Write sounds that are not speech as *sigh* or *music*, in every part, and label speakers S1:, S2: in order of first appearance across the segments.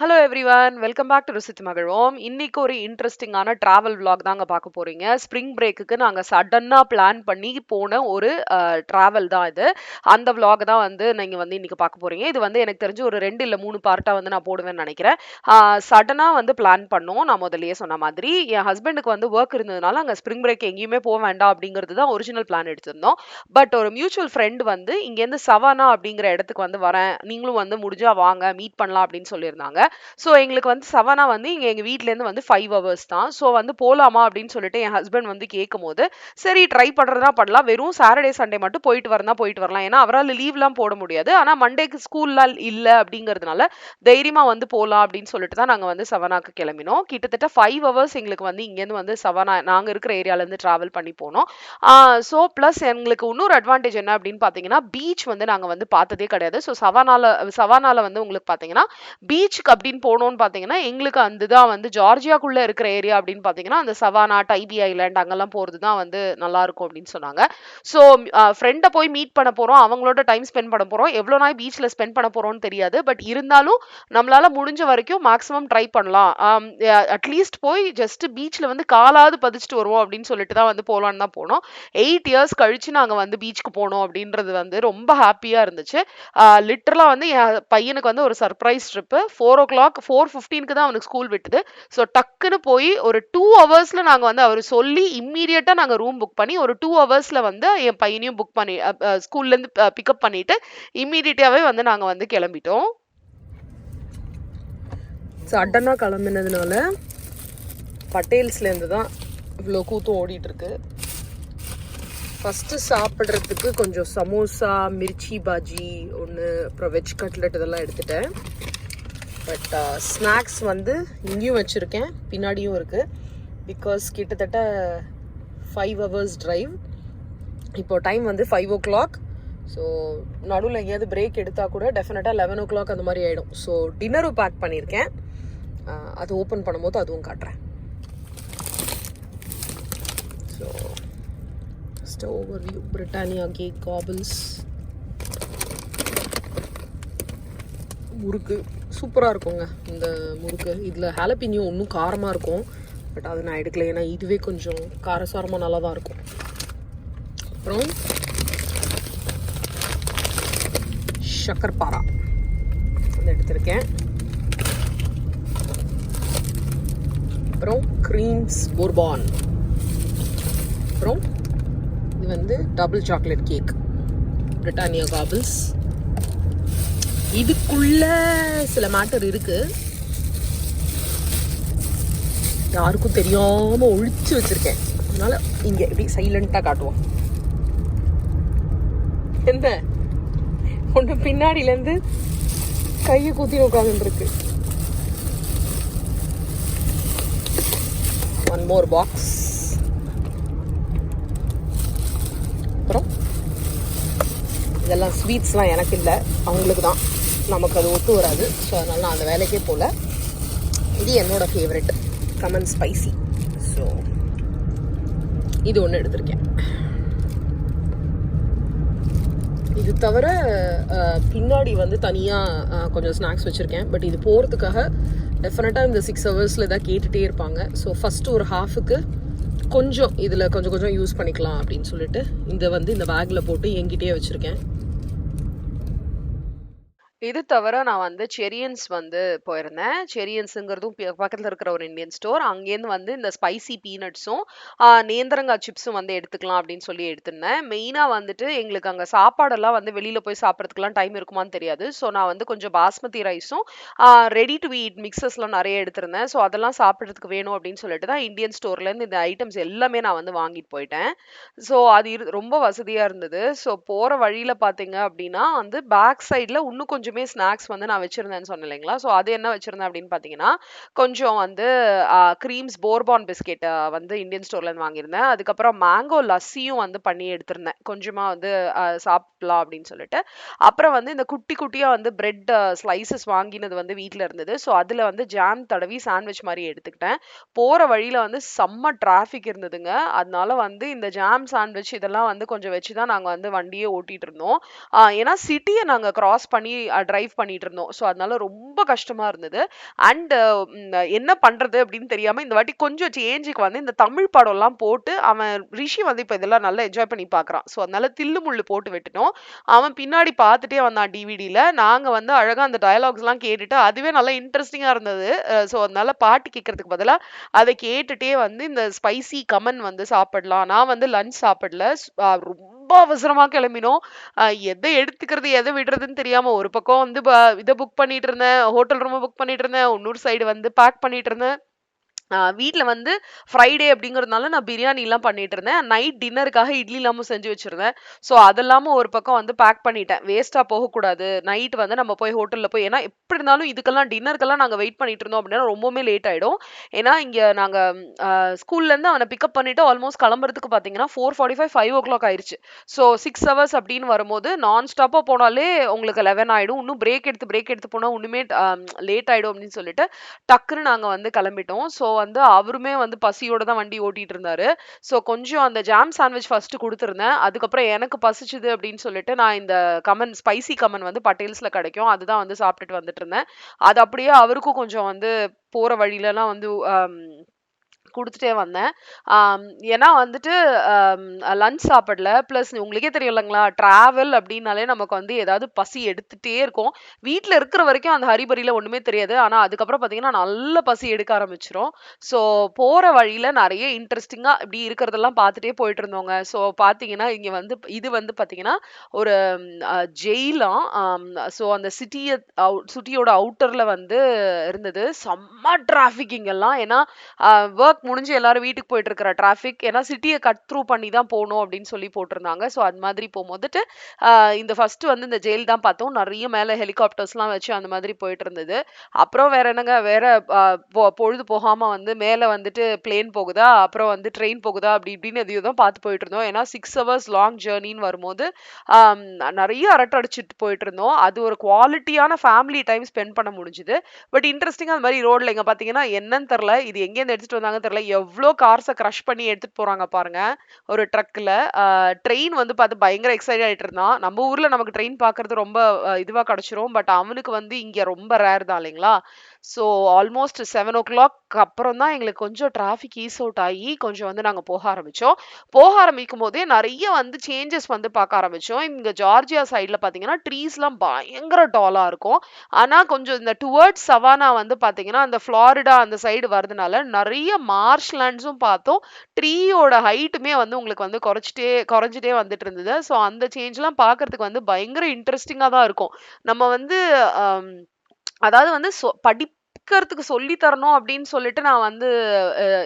S1: Hello everyone welcome back to ருசித் மகிழ்வோம் இன்னைக்கு ஒரு இன்ட்ரெஸ்டிங்கான ட்ராவல் விளாக் தாங்க பார்க்க போறீங்க. ஸ்ப்ரிங் பிரேக்குக்கு நாங்கள் சடன்னாக பிளான் பண்ணி போன ஒரு ட்ராவல் தான் இது. அந்த விளாக் தான் வந்து நீங்கள் வந்து இன்னைக்கு பார்க்க போறீங்க. இது வந்து எனக்கு தெரிஞ்சு ஒரு ரெண்டு இல்லை மூணு பார்ட்டாக வந்து நான் போடுவேன்னு நினைக்கிறேன். சடனாக வந்து பிளான் பண்ணோம். நான் முதல்லயே சொன்ன மாதிரி என் ஹஸ்பண்டுக்கு வந்து ஒர்க் இருந்ததுனால அங்கே ஸ்ப்ரிங் பிரேக் எங்கேயுமே போக வேண்டாம் அப்படிங்கிறது தான் ஒரிஜினல் பிளான் எடுத்திருந்தோம். பட் ஒரு மியூச்சுவல் ஃப்ரெண்ட் வந்து இங்கேருந்து சவானா அப்படிங்கிற இடத்துக்கு வந்து வரேன். நீங்களும் வந்து முடிஞ்சா வாங்க மீட் பண்ணலாம் அப்படின்னு சொல்லியிருந்தாங்க. ஸோ எங்களுக்கு வந்து செவனாக வந்து இங்கே எங்கள் வீட்டிலேருந்து வந்து ஃபைவ் ஹவர்ஸ் தான். ஸோ வந்து போகலாமா அப்படின்னு சொல்லிட்டு என் ஹஸ்பண்ட் வந்து கேட்கும் போது சரி ட்ரை பண்ணுறதா பண்ணலாம். வெறும் சாட்டர்டே சண்டே மட்டும் போயிட்டு வரனா போயிட்டு வரலாம். ஏன்னா அவரால் லீவ்லாம் போட முடியாது. ஆனால் மண்டேக்கு ஸ்கூல்லாம் இல்லை அப்படிங்கிறதுனால தைரியமாக வந்து போகலாம் அப்படின்னு சொல்லிட்டு தான் நாங்கள் வந்து செவனாக்கு கிளம்பினோம். கிட்டத்தட்ட ஃபைவ் ஹவர்ஸ் எங்களுக்கு வந்து இங்கேருந்து வந்து செவனா நாங்கள் இருக்கிற ஏரியாவிலேருந்து ட்ராவல் பண்ணி போனோம். ஸோ ப்ளஸ் எங்களுக்கு இன்னொரு அட்வான்டேஜ் என்ன அப்படின்னு பார்த்தீங்கன்னா பீச் வந்து நாங்கள் வந்து பார்த்ததே கிடையாது. ஸோ சவானால சவானால வந்து உங்களுக்கு பார்த்தீங்கன்னா பீச்சுக்கு அப்படின்னு போனோம்னு பார்த்தீங்கன்னா எங்களுக்கு அந்த தான் வந்து ஜார்ஜியாக்குள்ளே இருக்கிற ஏரியா அப்படின்னு பார்த்தீங்கன்னா அந்த சவானா டைபி ஐலாண்ட் அங்கெல்லாம் போகிறது தான் வந்து நல்லாயிருக்கும் அப்படின்னு சொன்னாங்க. ஸோ ஃப்ரெண்டை போய் மீட் பண்ண போகிறோம் அவங்களோட டைம் ஸ்பெண்ட் பண்ண போகிறோம் எவ்வளோ நாள் பீச்சில் ஸ்பெண்ட் பண்ண போகிறோம்னு தெரியாது. பட் இருந்தாலும் நம்மளால் முடிஞ்ச வரைக்கும் மேக்ஸிமம் ட்ரை பண்ணலாம். அட்லீஸ்ட் போய் ஜஸ்ட் பீச்சில் வந்து காலாவது பதிச்சுட்டு வருவோம் அப்படின்னு சொல்லிட்டு தான் வந்து போகலான்னு தான் போனோம். எயிட் இயர்ஸ் கழித்து நாங்கள் வந்து பீச்சுக்கு போனோம் அப்படின்றது வந்து ரொம்ப ஹாப்பியாக இருந்துச்சு. லிட்டரலாக வந்து என் பையனுக்கு வந்து ஒரு surprise trip four o'clock four ஃபிஃப்டீனுக்கு தான் அவனுக்கு ஸ்கூல் விட்டுது. ஸோ டக்குன்னு போய் ஒரு டூ ஹவர்ஸில் நாங்கள் வந்து அவர் சொல்லி இம்மீடியட்டாக நாங்கள் ரூம் புக் பண்ணி ஒரு டூ ஹவர்ஸில் வந்து என் பையனையும் புக் பண்ணி ஸ்கூல்லேருந்து பிக்கப் பண்ணிட்டு இம்மீடியட்டாகவே வந்து நாங்கள் வந்து கிளம்பிட்டோம். சடனாக கிளம்பினதுனால பட்டேல்ஸ்லேருந்து தான் இவ்வளோ கூத்தம் ஓடிட்டுருக்கு. ஃபஸ்ட்டு சாப்பிட்றதுக்கு கொஞ்சம் சமோசா மிர்ச்சி பாஜி ஒன்று அப்புறம் வெஜ் கட்லெட் இதெல்லாம் எடுத்துட்டேன். பட் ஸ்நாக்ஸ் uh, வந்து இங்கேயும் வச்சுருக்கேன் பின்னாடியும் இருக்குது பிகாஸ் கிட்டத்தட்ட ஃபைவ் ஹவர்ஸ் ட்ரைவ் இப்போ டைம் வந்து ஃபைவ் ஓ கிளாக் ஸோ நடுவில் எங்கேயாவது பிரேக் எடுத்தால் கூட டெஃபினட்டாக லெவன் ஓ கிளாக் அந்த மாதிரி ஆகிடும் ஸோ டின்னரும் பேக் பண்ணியிருக்கேன். அது ஓப்பன் பண்ணும்போது அதுவும் காட்டுறேன். ஸோ ஸ்டோவர் ஓவர் வியூ பிரிட்டானியா கேக் காபிள்ஸ் முறுக்கு. சூப்பராக இருக்குங்க இந்த முறுக்கு. இதில் ஹாலப்பினியும் ஒன்றும் காரமாக இருக்கும். பட் அது நான் எடுக்கல. ஏன்னா இதுவே கொஞ்சம் காரசாரமாக நல்லா தான் இருக்கும். அப்புறம் சக்கர்பாரா அதை எடுத்திருக்கேன். அப்புறம் க்ரீம்ஸ் போர்பான் அப்புறம் இது வந்து double chocolate cake Britannia Gobbles இதுக்குள்ள சில மேட்டர் இருக்கு. யாருக்கும் தெரியாம ஒழிச்சு வச்சிருக்கேன். அதனால இங்க எப்படி சைலண்டா காட்டுவோம். என்ன ஒன்று பின்னாடில இருந்து கையை குத்தி உட்காந்துருக்கு ஒன் மோர் பாக்ஸ் அப்புறம் இதெல்லாம் ஸ்வீட்ஸ்லாம் எனக்கு இல்லை. அவங்களுக்கு தான் நமக்கு அது ஒத்து வராது. ஸோ அதனால் நான் அந்த வேலைக்கே போகல இது என்னோடய ஃபேவரெட் கமன் ஸ்பைசி ஸோ இது ஒன்று எடுத்திருக்கேன். இது தவிர பின்னாடி வந்து தனியாக கொஞ்சம் ஸ்நாக்ஸ் வச்சுருக்கேன். பட் இது போகிறதுக்காக டெஃபினட்டாக இந்த சிக்ஸ் ஹவர்ஸில் தான் கேட்டுகிட்டே இருப்பாங்க. ஸோ ஃபஸ்ட்டு ஒரு ஹாஃபுக்கு கொஞ்சம் இதில் கொஞ்சம் கொஞ்சம் யூஸ் பண்ணிக்கலாம் அப்படின்னு சொல்லிட்டு இந்த வந்து இந்த பேக்கில் போட்டு எங்கிட்டே வச்சுருக்கேன். இது தவிர நான் வந்து செரியன்ஸ் வந்து போயிருந்தேன். செரியன்ஸுங்கிறதும் பக்கத்தில் இருக்கிற ஒரு இந்தியன் ஸ்டோர் அங்கேருந்து வந்து இந்த ஸ்பைசி பீனட்ஸும் நேந்திரங்காய் சிப்ஸும் வந்து எடுத்துக்கலாம் அப்படின்னு சொல்லி எடுத்திருந்தேன். மெயினாக வந்துட்டு எங்களுக்கு அங்கே சாப்பாடெல்லாம் வந்து வெளியில் போய் சாப்பிட்றதுக்குலாம் டைம் இருக்குமான்னு தெரியாது. ஸோ நான் வந்து கொஞ்சம் பாஸ்மதி ரைஸும் ரெடி டு ஈட் மிக்சஸ்லாம் நிறைய எடுத்திருந்தேன். ஸோ அதெல்லாம் சாப்பிட்றதுக்கு வேணும் அப்படின்னு சொல்லிட்டு தான் இந்தியன் ஸ்டோர்லேருந்து இந்த ஐட்டம்ஸ் எல்லாமே நான் வந்து வாங்கிட்டு போயிட்டேன். ஸோ அது இரு ரொம்ப வசதியாக இருந்தது. ஸோ போகிற வழியில் பார்த்தீங்க அப்படின்னா வந்து பேக் சைடில் இன்னும் கொஞ்சம் கொஞ்சமே ஸ்நாக்ஸ் வந்து நான் வச்சிருந்தேன்னு சொன்னேன் இல்லைங்களா? ஸோ அது என்ன வச்சுருந்தேன் அப்படின்னு பார்த்தீங்கன்னா கொஞ்சம் வந்து க்ரீம்ஸ் போர்பான் பிஸ்கெட் வந்து இந்தியன் ஸ்டோர்லேருந்து வாங்கியிருந்தேன். அதுக்கப்புறம் மேங்கோ லஸ்ஸியும் வந்து பண்ணி எடுத்திருந்தேன். கொஞ்சமாக வந்து சாப்பிடலாம் அப்படின்னு சொல்லிட்டு. அப்புறம் வந்து இந்த குட்டி குட்டியாக வந்து பிரெட் ஸ்லைசஸ் வாங்கினது வந்து வீட்டில் இருந்தது. ஸோ அதில் வந்து ஜாம் தடவி சாண்ட்விச் மாதிரி எடுத்துக்கிட்டேன். போகிற வழியில் வந்து செம்ம டிராஃபிக் இருந்ததுங்க. அதனால வந்து இந்த ஜாம் சாண்ட்விச் இதெல்லாம் வந்து கொஞ்சம் வச்சு தான் நாங்கள் வந்து வண்டியே ஓட்டிகிட்டு இருந்தோம். ஏன்னா சிட்டியை நாங்கள் கிராஸ் பண்ணி டிரைவ் பண்ணிட்டு இருந்தோம் ஸோ அதனால ரொம்ப கஷ்டமா இருந்தது. அண்ட் என்ன பண்றது அப்படின்னு தெரியாம இந்த வாட்டி கொஞ்சம் சேஞ்சுக்கு வந்து இந்த தமிழ் படம்லாம் போட்டு அவன் ரிஷி வந்து இப்போ இதெல்லாம் நல்லா என்ஜாய் பண்ணி பார்க்குறான் ஸோ அதனால தில்லு முள்ளு போட்டு விட்டுட்டோம். அவன் பின்னாடி பார்த்துட்டே வந்தான் டிவிடியில் நாங்கள் வந்து அழகாக அந்த டயலாக்ஸ்லாம் கேட்டுட்டு அதுவே நல்லா இன்ட்ரெஸ்டிங்காக இருந்தது. ஸோ அதனால பாட்டு கேட்கறதுக்கு பதிலாக அதை கேட்டுட்டே வந்து இந்த ஸ்பைசி கமன் வந்து சாப்பிடலாம். நான் வந்து லஞ்ச் சாப்பிடல. ரொம்ப ரொம்ப அவசரமா கிளம்பினோம். எதை எடுத்துக்கிறது எதை விடுறதுன்னு தெரியாம ஒரு பக்கம் வந்து இதை புக் பண்ணிட்டு இருந்தேன் ஹோட்டல் ரூமை புக் பண்ணிட்டு இருந்தேன் இன்னொரு சைடு வந்து பேக் பண்ணிட்டு இருந்தேன். வீட்டில் வந்து ஃப்ரைடே அப்படிங்கிறதுனால நான் பிரியாணிலாம் பண்ணிட்டு இருந்தேன். நைட் டின்னருக்காக இட்லி இல்லாமல் செஞ்சு வச்சுருந்தேன். ஸோ அதெல்லாமும் ஒரு பக்கம் வந்து பேக் பண்ணிட்டேன். வேஸ்ட்டாக போகக்கூடாது. நைட் வந்து நம்ம போய் ஹோட்டலில் போய் ஏன்னா எப்படி இருந்தாலும் இதுக்கெல்லாம் டின்னருக்கெல்லாம் நாங்கள் வெயிட் பண்ணிட்டு இருந்தோம் அப்படின்னா ரொம்பவுமே லேட் ஆகிடும் ஏன்னா இங்கே நாங்கள் ஸ்கூல்லேருந்து அவனை பிக்கப் பண்ணிட்டு ஆல்மோஸ்ட் கிளம்புறதுக்கு பார்த்தீங்கன்னா four forty five five o'clock ஆயிடுச்சு ஸோ சிக்ஸ் ஹவர்ஸ் அப்படின்னு வரும்போது நான் ஸ்டாப்பாக போனாலே உங்களுக்கு லெவன் ஆகிடும் இன்னும் பிரேக் எடுத்து பிரேக் எடுத்து போனால் இன்னுமே லேட் ஆகிடும் அப்படின்னு சொல்லிட்டு டக்குன்னு நாங்கள் வந்து கிளம்பிட்டோம். ஸோ வந்து அவருமே வந்து பசியோட தான் வண்டி ஓட்டிட்டு இருந்தாரு ஸோ கொஞ்சம் அந்த ஜாம் சாண்ட்விச் ஃபர்ஸ்ட் கொடுத்துருந்தேன். அதுக்கப்புறம் எனக்கு பசிச்சுது அப்படின்னு சொல்லிட்டு நான் இந்த கமன் ஸ்பைசி கமன் வந்து பட்டேல்ஸ்ல கிடைக்கும். அதுதான் வந்து சாப்பிட்டுட்டு வந்துட்டு இருந்தேன் அது அப்படியே அவருக்கும் கொஞ்சம் வந்து போற வழியிலலாம் வந்து கொடுத்துட்டே வந்தேன். ஏன்னா வந்துட்டு லஞ்ச் சாப்பிடல. ப்ளஸ் உங்களுக்கே தெரியும் இல்லைங்களா ட்ராவல் அப்படின்னாலே நமக்கு வந்து ஏதாவது பசி எடுத்துகிட்டே இருக்கும். வீட்டில் இருக்கிற வரைக்கும் அந்த ஹரிபரியில் ஒன்றுமே தெரியாது. ஆனால் அதுக்கப்புறம் பார்த்தீங்கன்னா நல்ல பசி எடுக்க ஆரம்பிச்சிரும். ஸோ போகிற வழியில் நிறைய இன்ட்ரெஸ்டிங்காக இப்படி இருக்கிறதெல்லாம் பார்த்துட்டே போயிட்டு இருந்தோங்க. ஸோ பார்த்தீங்கன்னா இங்கே வந்து இது வந்து பார்த்தீங்கன்னா ஒரு ஜெயிலாம் ஸோ அந்த சிட்டியை சிட்டியோட அவுட்டரில் வந்து இருந்தது. செம்ம டிராஃபிக்கிங் இங்கெல்லாம் ஏன்னா ஒர்க் முடிஞ்சு எல்லாரும் வீட்டுக்கு போயிட்டு இருக்கிற டிராஃபிக் ஏன்னா சிட்டியை கட் த்ரூ பண்ணி தான் போகணும் அப்படின்னு சொல்லி போட்டிருந்தாங்க. ஸோ அது மாதிரி போகும்போதுட்டு இந்த ஃபர்ஸ்ட் வந்து இந்த ஜெயில் தான் பார்த்தோம். நிறைய மேலே ஹெலிகாப்டர்ஸ்லாம் வச்சு அந்த மாதிரி போயிட்டு இருந்தது அப்புறம் வேற என்னங்க? வேற பொழுது போகாம வந்து மேலே வந்துட்டு பிளேன் போகுதா? அப்புறம் வந்து ட்ரெயின் போகுதா? அப்படி இப்படின்னு எதையோ தான் பார்த்து போயிட்டு இருந்தோம் ஏன்னா சிக்ஸ் ஹவர்ஸ் லாங் ஜேர்னின்னு வரும்போது நிறைய அரட்டை அடிச்சுட்டு போயிட்டு இருந்தோம் அது ஒரு குவாலிட்டியான ஃபேமிலி டைம் ஸ்பெண்ட் பண்ண முடிஞ்சுது. பட் இன்ட்ரெஸ்டிங்காக அந்த மாதிரி ரோட்ல இங்கே பார்த்தீங்கன்னா என்னன்னு தெரியல. இது எங்கேருந்து எடுத்துட்டு வந்தாங்கன்னு தெரியல எவ்வளோ கார்ஸை க்ரஷ் பண்ணி எடுத்துட்டு போறாங்க பாருங்க. ஒரு ட்ரக்கில் ட்ரெயின் வந்து பார்த்து பயங்கர எக்ஸைட் ஆயிட்டு இருந்தான். நம்ம ஊர்ல நமக்கு ட்ரெயின் பார்க்குறது ரொம்ப இதுவாக இதுவா கிடைச்சிரும். பட் அவனுக்கு வந்து இங்க ரொம்ப ரேர் தான் இல்லைங்களா? So almost seven o'clock அப்புறம் தான் எங்களுக்கு கொஞ்சம் டிராஃபிக் ஈஸ் அவுட் ஆகி கொஞ்சம் வந்து நாங்கள் போக ஆரம்பித்தோம் போக ஆரம்பிக்கும் போதே நிறைய வந்து சேஞ்சஸ் வந்து பார்க்க ஆரம்பித்தோம் இங்கே ஜார்ஜியா சைடில் பார்த்தீங்கன்னா ட்ரீஸ்லாம் பயங்கர டாலாக இருக்கும். ஆனால் கொஞ்சம் இந்த டுவர்ட்ஸ் சவானா வந்து பார்த்தீங்கன்னா அந்த ஃப்ளாரிடா அந்த சைடு வரதுனால நிறைய மார்ஷ் லேண்ட்ஸும் பார்த்தோம். ட்ரீயோட ஹைட்டுமே வந்து உங்களுக்கு வந்து குறைச்சிட்டே குறைஞ்சிட்டே வந்துட்டு இருந்தது. ஸோ அந்த சேஞ்ச்லாம் பார்க்கறதுக்கு வந்து பயங்கர இன்ட்ரெஸ்டிங்காக தான் இருக்கும். நம்ம வந்து அதாவது வந்து சொ படிக்கிறதுக்கு சொல்லி தரணும் அப்படின்னு சொல்லிட்டு நான் வந்து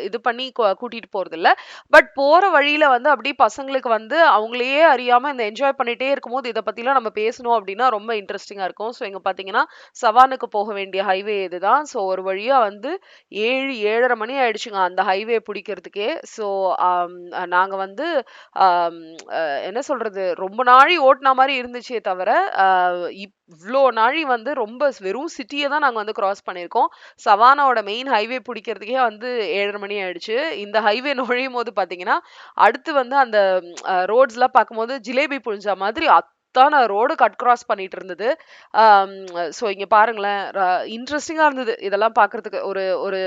S1: இது பண்ணி கூட்டிகிட்டு கூட்டிட்டு போறது இல்ல பட் போற வழியில வந்து அப்படியே பசங்களுக்கு வந்து அவங்களையே அறியாம இந்த என்ஜாய் பண்ணிட்டே இருக்கும்போது இதை பத்திலாம் நம்ம பேசணும் அப்படின்னா ரொம்ப இன்ட்ரெஸ்டிங்கா இருக்கும். ஸோ இங்க பாத்தீங்கன்னா சவானுக்கு போக வேண்டிய ஹைவே இதுதான். ஸோ ஒரு வழியா வந்து ஏழு ஏழரை மணி ஆயிடுச்சுங்க அந்த ஹைவே பிடிக்கிறதுக்கே. ஸோ நாங்க வந்து என்ன சொல்றது ரொம்ப நாழி ஓட்டினா மாதிரி இருந்துச்சே தவிர இப் இவ்ளோ நாழி வந்து ரொம்ப வெறும் சிட்டியை தான் நாங்க வந்து கிராஸ் பண்ணியிருக்கோம். சவானாவோட மெயின் ஹைவே பிடிக்கிறதுக்கே வந்து ஏழரை மணி ஆயிடுச்சு. இந்த ஹைவே நுழையும் போது பாத்தீங்கன்னா அடுத்து வந்து அந்த ரோட்ஸ்லாம் பார்க்கும்போது ஜிலேபி புழிஞ்ச மாதிரி அத்தான ரோடு கட் கிராஸ் பண்ணிட்டு இருந்தது ஸோ இங்கே பாருங்களேன் இன்ட்ரெஸ்டிங்காக இருந்தது. இதெல்லாம் பார்க்குறதுக்கு ஒரு ஒரு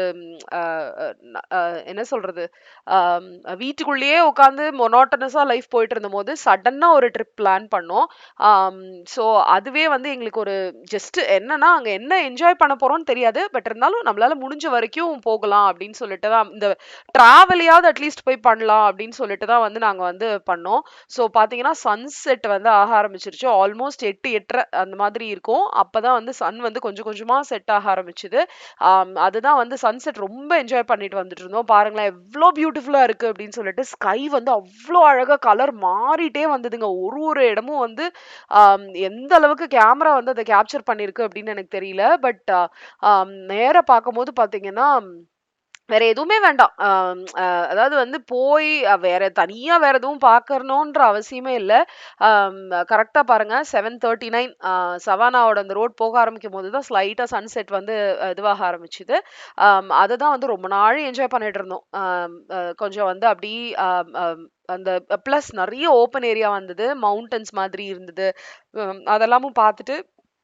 S1: என்ன சொல்கிறது வீட்டுக்குள்ளேயே உட்காந்து மொனோட்டனஸாக லைஃப் போயிட்டு இருந்தபோது சடனாக ஒரு ட்ரிப் பிளான் பண்ணோம். ஸோ அதுவே வந்து எங்களுக்கு ஒரு ஜஸ்ட் என்னன்னா அங்கே என்ன என்ஜாய் பண்ண போகிறோம்னு தெரியாது. பட் இருந்தாலும் நம்மளால முடிஞ்ச வரைக்கும் போகலாம் அப்படின்னு சொல்லிட்டு தான் இந்த ட்ராவலையாவது அட்லீஸ்ட் போய் பண்ணலாம் அப்படின்னு சொல்லிட்டு தான் வந்து நாங்கள் வந்து பண்ணோம். ஸோ பார்த்தீங்கன்னா சன்செட் வந்து ஆகாரம் ஆரம்பிச்சிருச்சு. ஆல்மோஸ்ட் எட்டு எட்டரை அந்த மாதிரி இருக்கும். அப்பதான் வந்து சன் வந்து கொஞ்சம் கொஞ்சமாக செட் ஆக ஆரம்பிச்சுது. அதுதான் வந்து சன்செட் ரொம்ப என்ஜாய் பண்ணிட்டு வந்துட்டு இருந்தோம். பாருங்களேன் எவ்வளோ பியூட்டிஃபுல்லாக இருக்குது அப்படின்னு சொல்லிட்டு ஸ்கை வந்து அவ்வளோ அழகாக கலர் மாறிட்டே வந்ததுங்க. ஒரு ஒரு இடமும் வந்து எந்த அளவுக்கு கேமரா வந்து அதை கேப்சர் பண்ணியிருக்கு அப்படின்னு எனக்கு தெரியல. பட் நேராக பார்க்கும்போது பார்த்தீங்கன்னா வேற எதுவுமே வேண்டாம். அதாவது வந்து போய் வேற தனியா வேற எதுவும் பார்க்கணுன்ற அவசியமே இல்லை. கரெக்டா பாருங்க. செவன் தேர்ட்டி நைன் சவானாவோட அந்த ரோட் போக ஆரம்பிக்கும் போது தான் ஸ்லைட்டா சன்செட் வந்து இதுவாக ஆரம்பிச்சுது. அதை தான் வந்து ரொம்ப நாள் என்ஜாய் பண்ணிட்டு இருந்தோம். கொஞ்சம் வந்து அப்படி அந்த ப்ளஸ் நிறைய ஓப்பன் ஏரியா வந்தது. மவுண்டன்ஸ் மாதிரி இருந்தது. அதெல்லாமும் பார்த்துட்டு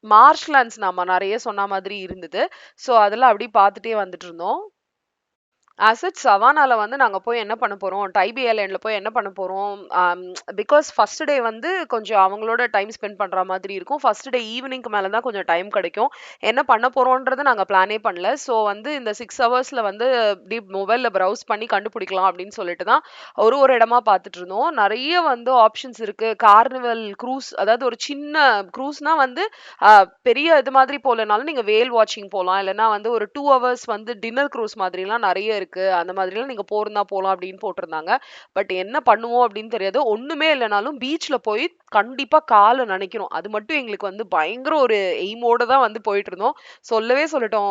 S1: மார்ஷ்லாண்ட்ஸ் நாம நிறைய சொன்ன மாதிரி இருந்தது. ஸோ அதெல்லாம் அப்படியே பார்த்துட்டே வந்துட்டு இருந்தோம். ஆஸ் இட் சவானால வந்து நாங்க போய் என்ன பண்ண போறோம், டைபிஎல் ஐலேண்ட்ல போய் என்ன பண்ண போறோம், பிகாஸ் ஃபர்ஸ்ட் டே வந்து கொஞ்சம் அவங்களோட டைம் ஸ்பெண்ட் பண்ற மாதிரி இருக்கும். ஃபர்ஸ்ட் டே ஈவினிங்க்கு மேல தான் கொஞ்சம் டைம் கிடைக்கும். என்ன பண்ண போறோம்ன்றத நாங்க பிளானே பண்ணல. ஸோ வந்து இந்த சிக்ஸ் ஹவர்ஸ்ல வந்து டீப் மொபைல்ல ப்ரௌஸ் பண்ணி கண்டுபிடிக்கலாம் அப்படின்னு சொல்லிட்டு தான் ஒரு ஒரு இடமா பார்த்துட்டு இருந்தோம். நிறைய வந்து ஆப்ஷன்ஸ் இருக்கு. கார்னிவல் க்ரூஸ் அதாவது ஒரு சின்ன க்ரூஸ்னா வந்து பெரிய இது மாதிரி போலனாலும் நீங்க வேல் வாட்சிங் போகலாம் இல்லைனா வந்து ஒரு டூ ஹவர்ஸ் வந்து டின்னர் க்ரூஸ் மாதிரிலாம் நிறைய இருக்குது இருக்கு. அந்த மாதிரிலாம் நீங்க போறதா போலாம் அப்படின்னு போட்டிருந்தாங்க. பட் என்ன பண்ணுவோம் அப்படின்னு தெரியாது. ஒண்ணுமே இல்லைனாலும் பீச்ல போய் கண்டிப்பா காலை நினைக்கிறோம் அது மட்டும் எங்களுக்கு வந்து பயங்கர ஒரு எய்மோட தான் வந்து போயிட்டு இருந்தோம். சொல்லவே சொல்லட்டும்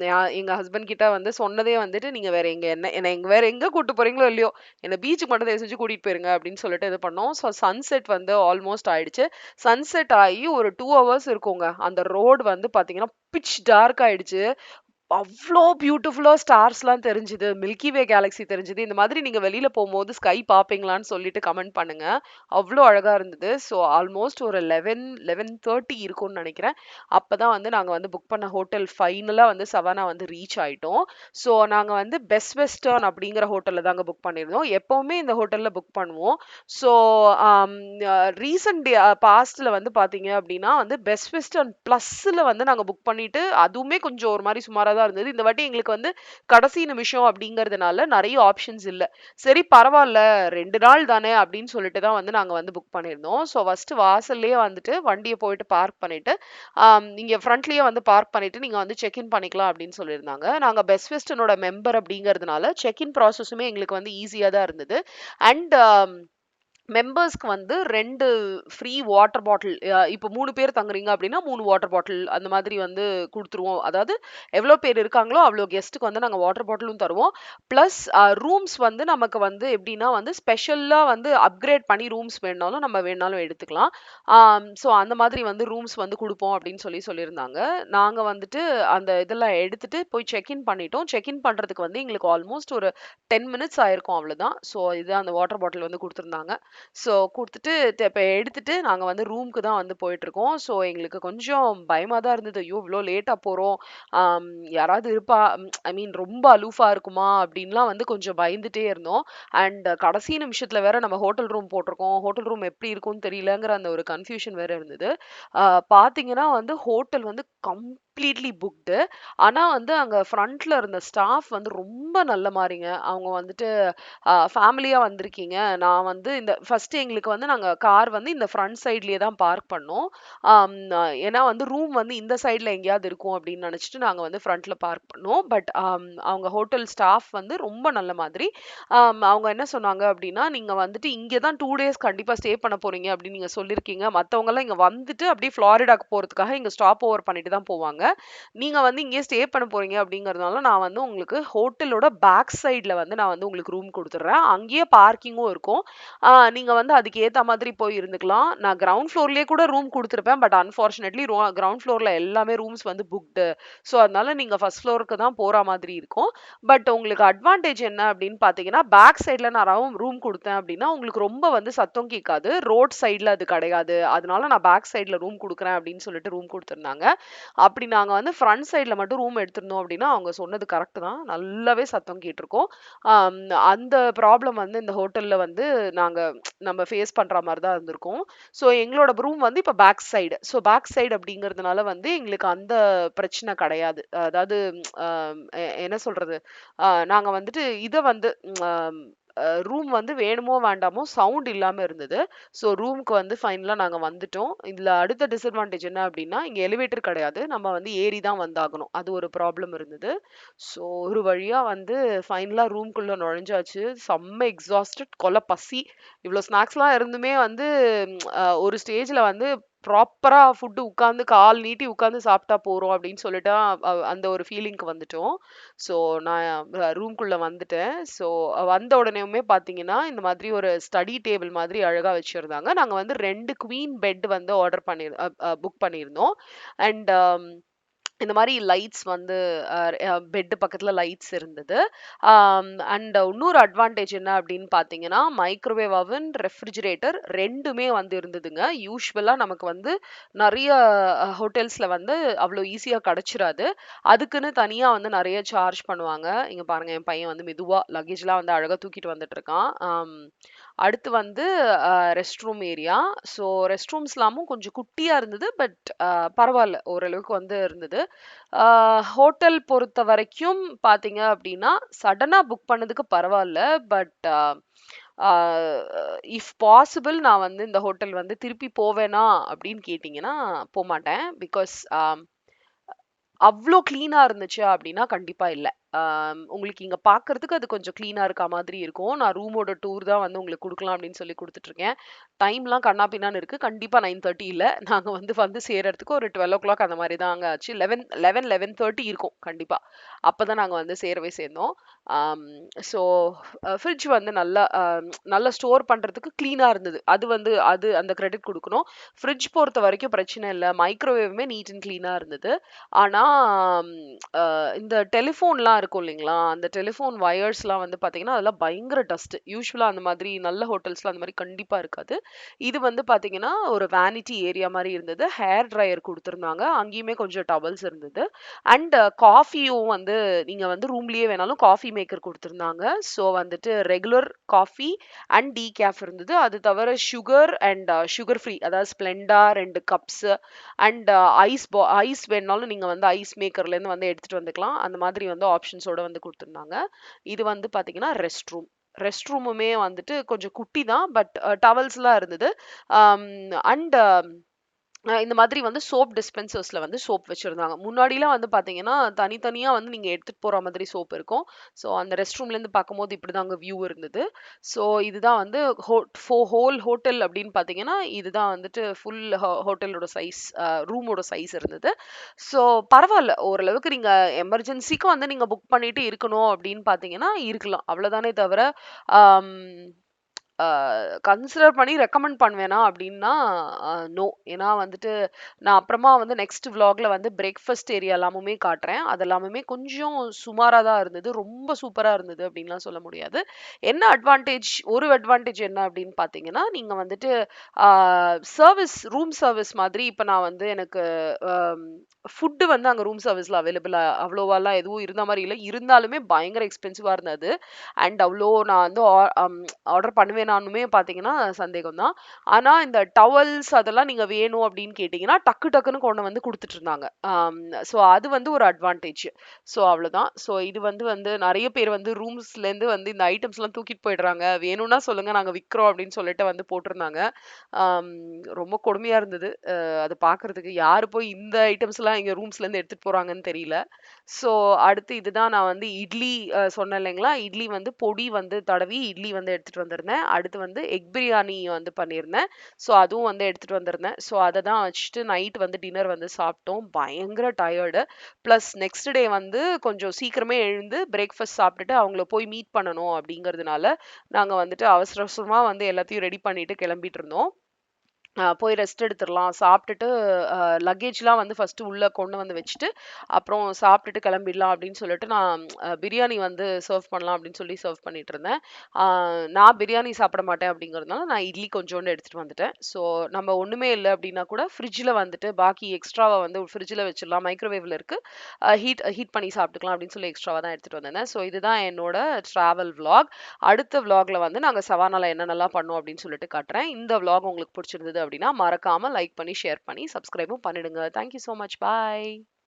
S1: எங்கள் எங்க ஹஸ்பண்ட் கிட்ட வந்து சொன்னதே வந்துட்டு, "நீங்க வேற எங்க என்ன என்ன எங்க வேற எங்க கூட்டு போறீங்களோ இல்லையோ, என்ன பீச்சுக்கு மட்டும் தயவு செஞ்சு கூட்டிட்டு போயிருங்க" அப்படின்னு சொல்லிட்டு இது பண்ணோம். ஸோ சன்செட் வந்து ஆல்மோஸ்ட் ஆயிடுச்சு. சன்செட் ஆகி ஒரு டூ ஹவர்ஸ் இருக்குங்க. அந்த ரோடு வந்து பார்த்தீங்கன்னா, பிட்ச் டார்க் ஆயிடுச்சு. அவ்வளோ பியூட்டிஃபுல்லாக ஸ்டார்ஸ்லாம் தெரிஞ்சுது. மில்கி வே கேலக்ஸி தெரிஞ்சுது. இந்த மாதிரி நீங்கள் வெளியில் போகும்போது ஸ்கை பார்ப்பீங்களான்னு சொல்லிட்டு கமெண்ட் பண்ணுங்கள் அவ்வளோ அழகாக இருந்தது. ஸோ ஆல்மோஸ்ட் ஒரு 11, 11:30 இருக்கும்னு நினைக்கிறேன் அப்போ தான் வந்து நாங்கள் வந்து புக் பண்ண ஹோட்டல் ஃபைனலாக வந்து சவானா வந்து ரீச் ஆகிட்டோம் ஸோ நாங்கள் வந்து பெஸ்ட் வெஸ்டர்ன் அப்படிங்கிற ஹோட்டலில் தாங்க புக் பண்ணியிருந்தோம். எப்போவுமே இந்த ஹோட்டலில் புக் பண்ணுவோம். ஸோ ரீசன்ட் அ டே வந்து பார்த்தீங்க அப்படின்னா வந்து பெஸ்ட் வெஸ்டர்ன் ப்ளஸ்ஸில் வந்து நாங்கள் புக் பண்ணிவிட்டு அதுவுமே கொஞ்சம் ஒரு மாதிரி சுமாராக தான் இருந்தது. இந்த வாட்டி எங்களுக்கு வந்து கடைசி நிமிஷம் அப்படிங்கிறதுனால நிறைய ஆப்ஷன்ஸ் இல்லை சரி பரவாயில்ல ரெண்டு நாள் தானே அப்படின்னு சொல்லிட்டு தான் வந்து நாங்கள் வந்து புக் பண்ணியிருந்தோம். ஸோ ஃபஸ்ட்டு வாசல்லையே வந்துட்டு வண்டியை போயிட்டு பார்க் பண்ணிவிட்டு இங்கே ஃப்ரண்ட்லேயே வந்து பார்க் பண்ணிவிட்டு நீங்கள் வந்து செக் இன் பண்ணிக்கலாம் அப்படின்னு சொல்லியிருந்தாங்க. நாங்கள் பெஸ்ட் வெஸ்டனோட மெம்பர் அப்படிங்கிறதுனால செக் இன் ப்ராசஸுமே எங்களுக்கு வந்து ஈஸியாக தான் இருந்தது. அண்ட் மெம்பர்ஸ்க்கு வந்து ரெண்டு ஃப்ரீ வாட்டர் பாட்டில் இப்போ மூணு பேர் தங்குறீங்க அப்படின்னா மூணு வாட்டர் பாட்டில் அந்த மாதிரி வந்து கொடுத்துருவோம் அதாவது எவ்வளோ பேர் இருக்காங்களோ அவ்வளோ கெஸ்ட்டுக்கு வந்து நாங்கள் வாட்டர் பாட்டிலும் தருவோம். ப்ளஸ் ரூம்ஸ் வந்து நமக்கு வந்து எப்படின்னா வந்து ஸ்பெஷலாக வந்து அப்கிரேட் பண்ணி ரூம்ஸ் வேணாலும் நம்ம வேணாலும் எடுத்துக்கலாம். ஸோ அந்த மாதிரி வந்து ரூம்ஸ் வந்து கொடுப்போம் அப்படின்னு சொல்லி சொல்லியிருந்தாங்க. நாங்கள் வந்துட்டு அந்த இதெல்லாம் எடுத்துகிட்டு போய் செக்இன் பண்ணிட்டோம். செக்இன் பண்ணுறதுக்கு வந்து எங்களுக்கு ஆல்மோஸ்ட் ஒரு 10 மினிட்ஸ் ஆயிருக்கும் அவ்வளோதான். ஸோ இதுதான் அந்த வாட்டர் பாட்டில் வந்து கொடுத்துருந்தாங்க ஸோ குடுத்துட்டு இப்போ இப்ப எடுத்துட்டு நாங்க வந்து ரூம்க்கு தான் வந்து போயிட்டுருக்கோம். ஸோ எங்களுக்கு கொஞ்சம் பயமா தான் இருந்தது. ஐயோ! இவ்ளோ லேட்டா போறோம். ஆம் யாராவது இருப்பா ஐ மீன் ரொம்ப அலூஃபா இருக்குமா? அப்படின்லாம் வந்து கொஞ்சம் பயந்துட்டே இருந்தோம். அண்ட் கடைசி நிமிஷத்துல வேற நம்ம ஹோட்டல் ரூம் போட்டிருக்கோம். ஹோட்டல் ரூம் எப்படி இருக்கும்னு தெரியலங்கிற அந்த ஒரு கன்ஃப்யூஷன் வேற இருந்தது. அ பார்த்தீங்கன்னா வந்து ஹோட்டல் வந்து கம் கம்ப்ளீட்லி புக்டு. ஆனால் வந்து அங்கே ஃப்ரண்ட்டில் இருந்த ஸ்டாஃப் வந்து ரொம்ப நல்ல மாதிரிங்க அவங்க வந்துட்டு ஃபேமிலியாக வந்திருக்கீங்க. நான் வந்து இந்த ஃபஸ்ட்டு எங்களுக்கு வந்து நாங்கள் கார் வந்து இந்த ஃப்ரண்ட் சைட்லேயே தான் பார்க் பண்ணோம். அம் ஏன்னா வந்து ரூம் வந்து இந்த சைடில் எங்கேயாவது இருக்கும் அப்படின்னு நினச்சிட்டு நாங்கள் வந்து ஃப்ரண்ட்டில் பார்க் பண்ணோம். பட் அவங்க ஹோட்டல் ஸ்டாஃப் வந்து ரொம்ப நல்ல மாதிரி. அவங்க என்ன சொன்னாங்க அப்படின்னா, நீங்கள் வந்துட்டு இங்கே தான் டூ டேஸ் கண்டிப்பாக ஸ்டே பண்ண போகிறீங்க அப்படின்னு நீங்கள் சொல்லியிருக்கீங்க. மத்தவங்கலாம் இங்கே வந்துட்டு அப்படியே ஃப்ளாரிடாக்கு போகிறதுக்காக இங்கே ஸ்டாப் ஓவர் பண்ணிட்டு தான் போவாங்க. நீங்க வந்து இங்கேயே ஸ்டே பண்ண போறீங்க அப்படிங்கிறதுனால நான் வந்து உங்களுக்கு ஹோட்டலோட பேக் சைடில் வந்து நான் வந்து உங்களுக்கு ரூம் கொடுத்துட்றேன் அங்கேயே பார்க்கிங்கும் இருக்கும். நீங்கள் நீங்க வந்து அதுக்கு ஏத்த மாதிரி போய் இருந்துக்கலாம். நான் கிரவுண்ட் ஃப்ளோர்லயே கூட ரூம் குடுத்துருப்பேன். பட் அன்ஃபார்ச்சுனேட்லி ரூ கிரவுண்ட் ஃப்ளோர்ல எல்லாமே ரூம்ஸ் வந்து புக்டு. ஸோ அதனால நீங்க ஃபஸ்ட் ஃப்ளோருக்கு தான் போற மாதிரி இருக்கும். பட் உங்களுக்கு அட்வான்டேஜ் என்ன அப்படின்னு பார்த்தீங்கன்னா, பேக் சைடில் நான் ரூம் குடுத்தேன் அப்படின்னா, உங்களுக்கு ரொம்ப வந்து சத்தம் கேட்காது. ரோட் சைடில் அது கிடையாது. அதனால நான் பேக் சைடில் ரூம் கொடுக்குறேன் அப்படின்னு சொல்லிட்டு ரூம் குடுத்துருந்தாங்க. அப்படி நாங்கள் வந்து ஃப்ரண்ட் சைடில் மட்டும் ரூம் எடுத்திருந்தோம் அப்படின்னா, அவங்க சொன்னது கரெக்டு தான். நல்லாவே சத்தம் கேட்டிருக்கோம் அந்த ப்ராப்ளம் வந்து இந்த ஹோட்டலில் வந்து நாங்கள் நம்ம ஃபேஸ் பண்ணுற மாதிரி தான் இருந்திருக்கோம் ஸோ எங்களோட ரூம் வந்து இப்போ back side. So back side அப்படிங்கிறதுனால வந்து எங்களுக்கு அந்த பிரச்சனை கிடையாது. அதாவது என்ன சொல்கிறது நாங்கள் வந்துட்டு இதை வந்து ரூம் வந்து வேணுமோ வேண்டாமோ சவுண்ட் இல்லாமல் இருந்தது. ஸோ ரூம்க்கு வந்து ஃபைனலாக நாங்கள் வந்துட்டோம். இதில் அடுத்த டிஸ்அட்வான்டேஜ் என்ன அப்படின்னா, இங்கே எலிவேட்டர் கிடையாது. நம்ம வந்து ஏறி தான் வந்தாகணும். அது ஒரு ப்ராப்ளம் இருந்தது. ஸோ ஒரு வழியாக வந்து ஃபைனலாக ரூம்குள்ளே நுழைஞ்சாச்சு. செம்ம எக்ஸாஸ்டட் கொலை பசி. இவ்வளோ ஸ்நாக்ஸ்லாம் இருந்துமே வந்து ஒரு ஸ்டேஜில் வந்து ப்ராப்பராக ஃபுட்டு உட்காந்து கால் நீட்டி உட்காந்து சாப்பிட்டா போகிறோம் அப்படின்னு சொல்லிட்டு அ அந்த ஒரு ஃபீலிங்க்கு வந்துட்டோம். ஸோ நான் ரூம்குள்ளே வந்துட்டேன். ஸோ வந்த உடனேயுமே பார்த்தீங்கன்னா, இந்த மாதிரி ஒரு ஸ்டடி டேபிள் மாதிரி அழகாக வச்சுருந்தாங்க நாங்கள் வந்து ரெண்டு குவீன் பெட் வந்து ஆர்டர் பண்ணி புக் பண்ணியிருந்தோம். அண்ட் இந்த மாதிரி லைட்ஸ் வந்து பெட்டு பக்கத்தில் லைட்ஸ் இருந்தது. அண்ட் இன்னொரு அட்வான்டேஜ் என்ன அப்படின்னு பார்த்தீங்கன்னா மைக்ரோவேவ் அவன் ரெஃப்ரிஜிரேட்டர் ரெண்டுமே வந்து இருந்ததுங்க. யூஸ்வலாக நமக்கு வந்து நிறைய ஹோட்டல்ஸில் வந்து அவ்வளோ ஈஸியாக கிடச்சிராது. அதுக்குன்னு தனியாக வந்து நிறைய சார்ஜ் பண்ணுவாங்க. இங்கே பாருங்கள் என் பையன் வந்து மெதுவாக லக்கேஜ்லாம் வந்து அழகாக தூக்கிட்டு வந்துட்டு இருக்கான் அடுத்து வந்து rest room area so rest ரூம்ஸ்லாமும் கொஞ்சம் குட்டியாக இருந்தது பட் பரவாயில்ல ஓரளவுக்கு வந்து இருந்தது. ஹோட்டல் பொறுத்த வரைக்கும் பார்த்தீங்க அப்படின்னா சடனாக புக் பண்ணதுக்கு பரவாயில்ல பட் இஃப் பாசிபிள் நான் வந்து இந்த ஹோட்டல் வந்து திருப்பி போவேனா அப்படின்னு கேட்டிங்கன்னா போக மாட்டேன் பிகாஸ் அவ்வளோ க்ளீனாக இருந்துச்சு அப்படின்னா கண்டிப்பாக இல்லை. உங்களுக்கு இங்கே பார்க்கறதுக்கு அது கொஞ்சம் க்ளீனாக இருக்க மாதிரி இருக்கும். நான் ரூமோட டூர் தான் வந்து உங்களுக்கு கொடுக்கலாம் அப்படின்னு சொல்லி கொடுத்துட்ருக்கேன் டைம்லாம் கண்ணா பின்னான்னு இருக்குது கண்டிப்பாக நைன் தேர்ட்டி இல்லை. *laughs* நாங்கள் வந்து வந்து சேர்றதுக்கு ஒரு டுவெல் ஓ கிளாக் அந்த மாதிரி தான் அங்கே ஆச்சு. லெவன் லெவன் லெவன் தேர்ட்டி இருக்கும் கண்டிப்பாக அப்போ தான் நாங்கள் வந்து சேரவே சேர்ந்தோம். ஸோ ஃப்ரிட்ஜ் வந்து நல்லா நல்லா ஸ்டோர் பண்ணுறதுக்கு க்ளீனாக இருந்தது. அது வந்து அது அந்த கிரெடிட் கொடுக்கணும். ஃப்ரிட்ஜ் பொறுத்த வரைக்கும் பிரச்சனை இல்லை. மைக்ரோவேவுமே நீட் அண்ட் க்ளீனாக இருந்தது. ஆனால் இந்த டெலிஃபோன்லாம் இருக்கும் இல்லைங்களா? அந்த டெலிஃபோன் வயர்ஸ்லாம் வந்து பார்த்தீங்கன்னா அதெல்லாம் பயங்கர டஸ்ட். யூஸ்வலாக அந்த மாதிரி நல்ல ஹோட்டல்ஸில் அந்த மாதிரி கண்டிப்பாக இருக்காது. இது வந்து பார்த்தீங்கன்னா ஒரு வேனிட்டி ஏரியா மாதிரி இருந்தது. ஹேர் ட்ரையர் கொடுத்துருந்தாங்க. அங்கேயுமே கொஞ்சம் டவல்ஸ் இருந்தது. அண்ட் காஃபியும் வந்து நீங்கள் வந்து ரூம்லேயே வேணாலும் காஃபி மேக்கர் கொடுத்துருந்தாங்க. ஸோ வந்துட்டு regular coffee and tea cafe இருந்தது. அது தவிர சுகர் அண்ட் சுகர் ஃப்ரீ அதாவது ஸ்ப்ளெண்டா ரெண்டு கப்ஸ் அண்ட் ஐஸ் பா ஐஸ் வேணாலும் நீங்கள் வந்து ஐஸ் மேக்கர்லேருந்து வந்து எடுத்துகிட்டு வந்துக்கலாம். அந்த மாதிரி வந்து ஆப்ஷன் ஆப்ஷன்ஸோட வந்து கொடுத்துருந்தாங்க. இது வந்து பார்த்தீங்கன்னா ரெஸ்ட் ரூம் ரெஸ்ட் ரூமுமே வந்துட்டு கொஞ்சம் குட்டி தான் பட் டவல்ஸ்லாம் இருந்தது. அண்ட் இந்த மாதிரி வந்து சோப் டிஸ்பென்சர்ஸில் வந்து சோப் வச்சுருந்தாங்க. முன்னாடிலாம் வந்து பார்த்தீங்கன்னா தனித்தனியாக வந்து நீங்கள் எடுத்துகிட்டு போகிற மாதிரி சோப் இருக்கும். ஸோ அந்த ரெஸ்ட் ரூம்லேருந்து பார்க்கும்போது இப்படி தான் அங்கே வியூ இருந்தது. ஸோ இதுதான் வந்து ஹோ ஃபோ ஹோல் ஹோட்டல் அப்படின்னு பார்த்தீங்கன்னா இதுதான் வந்துட்டு ஃபுல் ஹோட்டலோட சைஸ் ரூமோட சைஸ் இருந்தது. ஸோ பரவாயில்ல ஓரளவுக்கு நீங்கள் எமர்ஜென்சிக்கும் வந்து நீங்கள் புக் பண்ணிட்டு இருக்கணும் அப்படின்னு பார்த்தீங்கன்னா இருக்கலாம். அவ்வளோதானே தவிர கன்சிடர் பண்ணி ரெக்கமெண்ட் பண்ணுவேனா அப்படின்னா நோ ஏன்னா வந்துட்டு நான் அப்புறமா வந்து நெக்ஸ்ட் விலாகில் வந்து பிரேக்ஃபாஸ்ட் ஏரியா எல்லாமுமே காட்டுறேன். அது கொஞ்சம் சுமாராக தான் இருந்தது. ரொம்ப சூப்பராக இருந்தது அப்படின்லாம் சொல்ல முடியாது. என்ன அட்வான்டேஜ் ஒரு அட்வான்டேஜ் என்ன அப்படின்னு பார்த்தீங்கன்னா நீங்கள் வந்துட்டு சர்வீஸ் ரூம் சர்வீஸ் மாதிரி இப்போ நான் வந்து எனக்கு ஃபுட்டு வந்து அங்கே ரூம் சர்வீஸில் அவைலபிளாக அவ்வளோவாலாம் எதுவும் இருந்த மாதிரி இல்லை. இருந்தாலுமே பயங்கர எக்ஸ்பென்சிவாக இருந்தது. அண்ட் அவ்வளோ நான் வந்து ஆர்டர் பண்ணுவேன் வேணான்னுமே பார்த்தீங்கன்னா சந்தேகம் தான் ஆனால் இந்த டவல்ஸ் அதெல்லாம் நீங்கள் வேணும் அப்படின்னு கேட்டிங்கன்னா டக்கு டக்குன்னு கொண்டு வந்து கொடுத்துட்டு இருந்தாங்க ஸோ அது வந்து ஒரு அட்வான்டேஜ் ஸோ அவ்வளோதான் ஸோ இது வந்து வந்து நிறைய பேர் வந்து ரூம்ஸ்லேருந்து வந்து இந்த ஐட்டம்ஸ்லாம் தூக்கிட்டு போயிடுறாங்க. வேணும்னா சொல்லுங்கள் நாங்கள் விற்கிறோம் அப்படின்னு சொல்லிட்டு வந்து போட்டிருந்தாங்க. ரொம்ப கொடுமையாக இருந்தது. அது பார்க்கறதுக்கு யார் போய் இந்த ஐட்டம்ஸ்லாம் எங்கள் ரூம்ஸ்லேருந்து எடுத்துகிட்டு போகிறாங்கன்னு தெரியல. ஸோ அடுத்து இதுதான் நான் வந்து இட்லி சொன்னேன் இல்லைங்களா? இட்லி வந்து பொடி வந்து தடவி இட்லி வந்து எடுத்துகிட்டு வந்திருந்தேன். அடுத்து வந்து எக் பிரியாணி வந்து பண்ணியிருந்தேன். ஸோ அதுவும் வந்து எடுத்துகிட்டு வந்திருந்தேன். ஸோ அதை தான் வச்சுட்டு நைட் வந்து டின்னர் வந்து சாப்பிட்டோம். பயங்கர டயர்டு. ப்ளஸ் நெக்ஸ்ட் டே வந்து கொஞ்சம் சீக்கிரமே எழுந்து பிரேக்ஃபாஸ்ட் சாப்பிட்டுட்டு அவங்கள போய் மீட் பண்ணணும் அப்படிங்கிறதுனால நாங்கள் வந்துட்டு அவசர அவசரமாக வந்து எல்லாத்தையும் ரெடி பண்ணிட்டு கிளம்பிட்டு இருந்தோம். போய் ரெஸ்ட் எடுத்துடலாம் சாப்பிட்டுட்டு லக்கேஜ்லாம் வந்து ஃபஸ்ட்டு உள்ளே கொண்டு வந்து வச்சுட்டு அப்புறம் சாப்பிட்டுட்டு கிளம்பிடலாம் அப்படின்னு சொல்லிட்டு நான் பிரியாணி வந்து சர்வ் பண்ணலாம் அப்படின்னு சொல்லி சர்வ் பண்ணிட்டு இருந்தேன் நான் பிரியாணி சாப்பிட மாட்டேன் அப்படிங்கிறதுனால நான் இட்லி கொஞ்சோண்டு எடுத்துகிட்டு வந்துட்டேன். ஸோ நம்ம ஒன்றுமே இல்லை அப்படின்னா கூட ஃப்ரிட்ஜில் வந்துட்டு பாக்கி எக்ஸ்ட்ராவை வந்து ஃப்ரிட்ஜில் வச்சிடலாம் மைக்ரோவேவில் இருக்குது ஹீட் ஹீட் பண்ணி சாப்பிட்டுக்கலாம் அப்படின்னு சொல்லி எக்ஸ்ட்ராவாக தான் எடுத்துகிட்டு வந்தேன் ஸோ இதுதான் என்னோட ட்ராவல் விலாக் அடுத்த விலாகில் வந்து நாங்கள் சவானால என்னென்னலாம் பண்ணோம் அப்படின்னு சொல்லிட்டு காட்டுறேன். இந்த விலாக் உங்களுக்கு பிடிச்சிருந்தது அப்படின்னா மறக்காம லைக் பண்ணி ஷேர் பண்ணி சப்ஸ்கிரைபும் பண்ணிடுங்க. Thank you so much bye